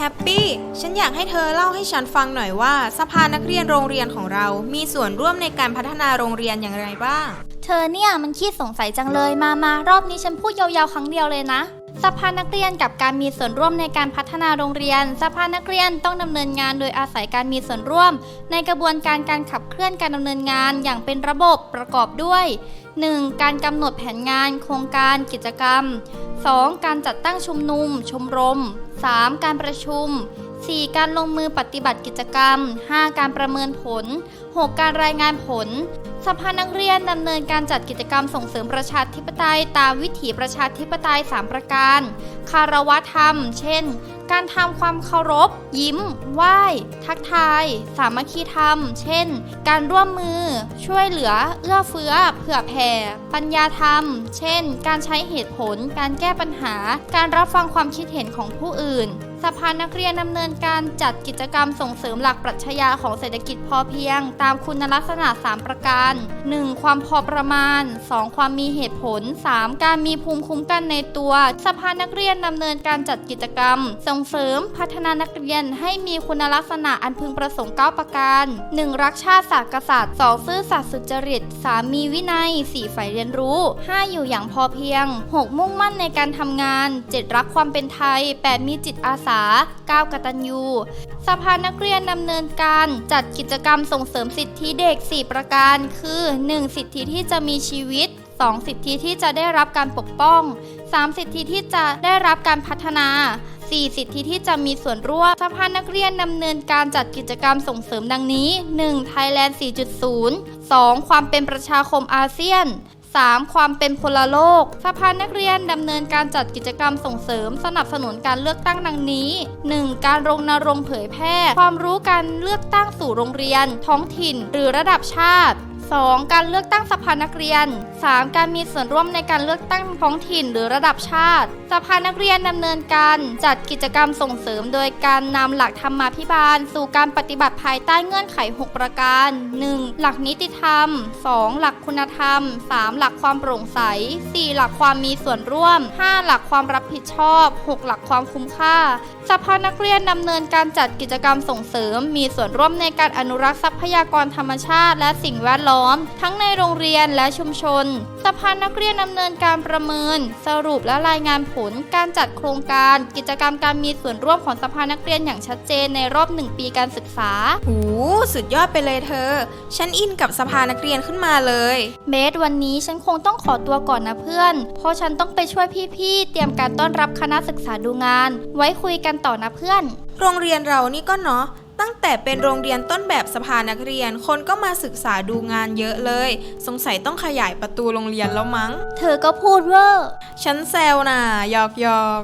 แฮปปี้ ฉันอยากให้เธอเล่าให้ฉันฟังหน่อยว่า สภานักเรียนโรงเรียนของเรา มีส่วนร่วมในการพัฒนาโรงเรียนอย่างไรบ้าง เธอเนี่ยมันขี้สงสัยจังเลย มามารอบนี้ฉันพูดยาวๆครั้งเดียวเลยนะ สภานักเรียนกับการมีส่วนร่วมในการพัฒนาโรงเรียน สภานักเรียนต้องดำเนินงานโดยอาศัยการมีส่วนร่วม ในกระบวนการการขับเคลื่อนการดำเนินงานอย่างเป็นระบบประกอบด้วย 1. การกำหนดแผนงาน โครงการกิจกรรม 2. การจัดตั้งชุมนุม ชมรม 3. การประชุม 4. การลงมือปฏิบัติกิจกรรม 5. การประเมินผล 6. การรายงานผล สภานักเรียนดำเนินการจัดกิจกรรมส่งเสริมประชาธิปไตย ตามวิถีประชาธิปไตย 3 ประการ คารวะธรรม เช่น การทำความเคารพ ยิ้ม ไหว้ ทักทาย สามัคคีธรรม เช่น การร่วมมือ ช่วยเหลือ เอื้อเฟื้อ เผื่อแผ่ ปัญญาธรรม เช่น การใช้เหตุผล การแก้ปัญหา การรับฟังความคิดเห็นของผู้อื่นสภานักเรียนดำเนินการจัดกิจกรรมส่งเสริมหลักปรัชญาของเศรษฐกิจพอเพียง ตามคุณลักษณะ 3 ประการ 1. ความพอประมาณ 2. ความมีเหตุผล 3. การมีภูมิคุ้มกันในตัว สภานักเรียนดำเนินการจัดกิจกรรมส่งงเสริม พัฒนานักเรียนให้มีคุณลักษณะอันพึงประสงค์ 9 ประการ 1. รักชาติศาสตร์กษัตริย์ 2. ซื่อสัตย์สุจริต 3. มีวินัย 4. ใฝ่เรียนรู้ 5. อยู่อย่างพอเพียง 6. มุ่งมั่นในการทำงาน 7. รักความเป็นไทย 8. มีจิตอาสา 9. กตัญญูสภานักเรียนดำเนินการจัดกิจกรรมส่งเสริมสิทธิเด็ก 4 ประการ คือ 1. สิทธิที่จะมีชีวิต 2. สิทธิที่จะได้รับการปกป้อง 3. สิทธิที่จะได้รับการพัฒนา 4. สิทธิที่จะมีส่วนร่วมสภานักเรียนดำเนินการจัดกิจกรรมส่งเสริมดังนี้ 1. Thailand 4.0 2. ความเป็นประชาคมอาเซียน 3. ความเป็นพลโลก สภานักเรียนดำเนินการจัดกิจกรรมส่งเสริม สนับสนุนการเลือกตั้งดังนี้ 1. การรณรงเผยแพร่ ความรู้การเลือกตั้งสู่โรงเรียน ท้องถิ่น หรือระดับชาติ 2. การเลือกตั้งสภานักเรียน 3. การมีส่วนร่วมในการเลือกตั้งท้องถิ่นหรือระดับชาติ สภานักเรียนดำเนินการจัดกิจกรรมส่งเสริม โดยการนำหลักธรรมาภิบาล สู่การปฏิบัติภายใต้เงื่อนไข 6 ประการ 1. หลักนิติธรรม 2. หลักคุณธรรม 3. หลักความโปร่งใส 4. หลักความมีส่วนร่วม 5. หลักความรับผิดชอบ 6. หลักความคุ้มค่า สภานักเรียนดำเนินการจัดกิจกรรมส่งเสริม มีส่วนร่วมในการอนุรักษ์ทรัพยากรธรรมชาติ และสิ่งแวดล้อมทั้งในโรงเรียนและชุมชน สภานักเรียนดำเนินการประเมิน สรุปและรายงานผลการจัดโครงการ กิจกรรมการมีส่วนร่วมของสภานักเรียนอย่างชัดเจนในรอบหนึ่งปีการศึกษา หู สุดยอดไปเลยเธอ ฉันอินกับสภานักเรียนขึ้นมาเลยเบสวันนี้ฉันคงต้องขอตัวก่อนนะเพื่อน เพราะฉันต้องไปช่วยพี่ๆ เตรียมการต้อนรับคณะศึกษาดูงาน ไว้คุยกันต่อนะเพื่อน โรงเรียนเรานี่ก็เนาะ ตั้งแต่เป็นโรงเรียนต้นแบบสภานักเรียน คนก็มาศึกษาดูงานเยอะเลย สงสัยต้องขยายประตูโรงเรียนแล้วมั้ง เธอก็พูดเวอร์ฉันแซวน่ะหยอกหยอก